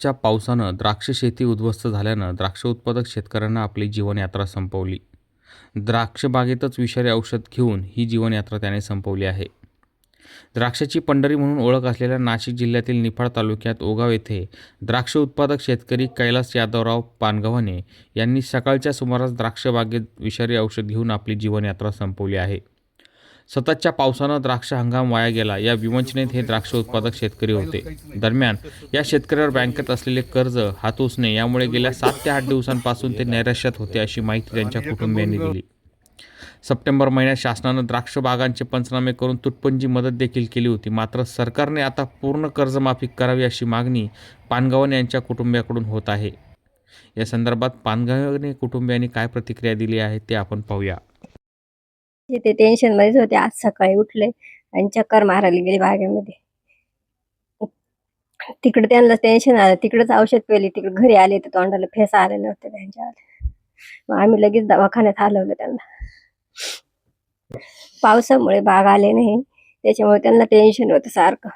च्या पावसानं द्राक्ष शेती उद्ध्वस्त झाल्यानं द्राक्ष उत्पादक शेतकऱ्यांना आपली जीवनयात्रा संपवली. द्राक्ष बागेतच विषारी औषध घेऊन ही जीवनयात्रा त्याने संपवली आहे. द्राक्षाची पंढरी म्हणून ओळख असलेल्या नाशिक जिल्ह्यातील निफाड तालुक्यात ओगाव येथे द्राक्ष उत्पादक शेतकरी कैलास यादवराव पानगव्हाणे यांनी सकाळच्या सुमारास द्राक्ष बागेत विषारी औषध घेऊन आपली जीवनयात्रा संपवली आहे. सततच्या पावसानं द्राक्ष हंगाम वाया गेला. या विवंचनेत हे द्राक्ष उत्पादक शेतकरी होते. दरम्यान या शेतकऱ्यावर बँकेत असलेले कर्ज हातोसणे यामुळे गेल्या सात ते आठ दिवसांपासून ते नैराश्यात होते अशी माहिती त्यांच्या कुटुंबियांनी दिली. सप्टेंबर महिन्यात शासनानं द्राक्ष बागांचे पंचनामे करून तुटपुंजी मदत देखील केली होती. मात्र सरकारने आता पूर्ण कर्जमाफी करावी अशी मागणी पानगावन यांच्या कुटुंबियाकडून होत आहे. या संदर्भात पानगावने कुटुंबियांनी काय प्रतिक्रिया दिली आहे ते आपण पाहूया. ते टेन्शन मध्येच होते आज सकाळी उठले आणि चक्कर मारायला गेले बागेमध्ये. तिकडे त्यांना टेन्शन आलं तिकडेच औषध पेली तिकडे घरी आले तर तोंडाला फेस आले नव्हते त्यांच्या मग आम्ही लगेच दवाखान्यात हलवलं त्यांना. पावसामुळे बाग आले नाही त्याच्यामुळे त्यांना टेन्शन होतं सारखं.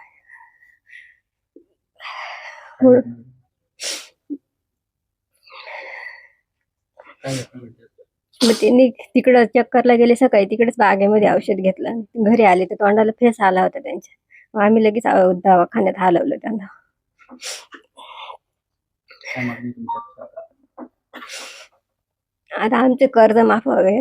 मग त्यांनी तिकडं चक्करला गेले सकाळी तिकडेच बागेमध्ये औषध घेतलं. घरी आले तर तोंडाला फेस आला होता त्यांच्या. मग आम्ही लगेच दवाखान्यात हलवलं त्यांना. आता आमचे कर्ज माफ व्हावे.